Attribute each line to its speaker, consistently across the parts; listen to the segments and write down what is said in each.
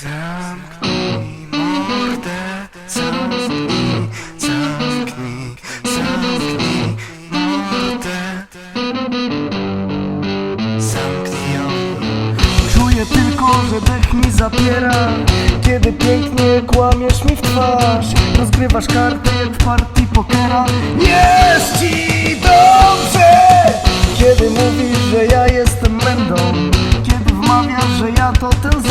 Speaker 1: Zamknij mordę, zamknij, zamknij, zamknij mordę. Zamknij ją.
Speaker 2: Czuję tylko, że dech mi zapiera Kiedy pięknie kłamiesz mi w twarz Rozgrywasz kartę jak w partii pokera Jest ci dobrze Kiedy mówisz, że ja jestem mędą Kiedy wmawiasz, że ja to ten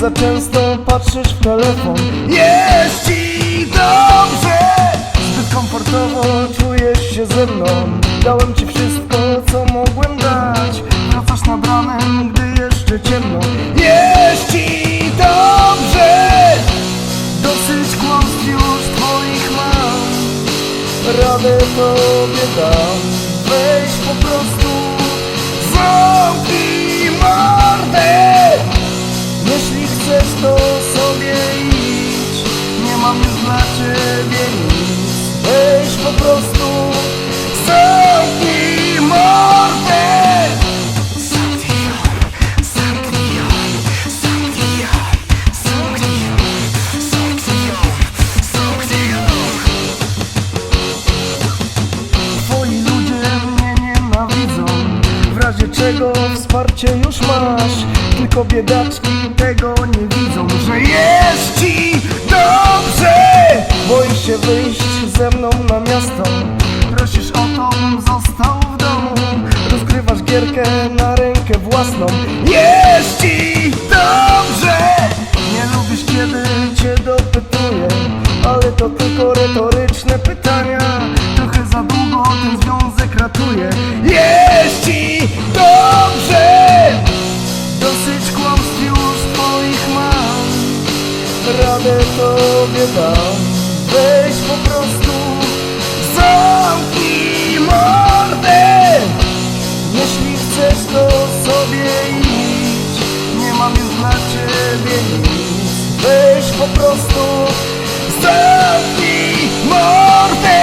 Speaker 2: za często patrzysz w telefon. Jest ci dobrze! Zbyt komfortowo czujesz się ze mną. Dałem ci wszystko, co mogłem dać. Wracasz nad ranem, gdy jeszcze ciemno. Jest ci dobrze! Dosyć kłamstw już twoich mam. Radę tobie dam. Weź po prostu sobie idź Nie mam już dla ciebie nic. Weź po prostu razie czego wsparcie już masz. Tylko biedaczki tego nie widzą Że jest ci dobrze. Boisz się wyjść ze mną na miasto. Prosisz o to, bym został w domu. Rozgrywasz gierkę na rękę własną. Jest ci dobrze. Nie lubisz kiedy cię dopytuję Ale to tylko retoryczne pytania. Trochę za długo ten związek ratuje Radę tobie dam. Weź po prostu Zamknij mordę. Jeśli chcesz to sobie idź. Nie mam już dla ciebie nic. Weź po prostu Zamknij mordę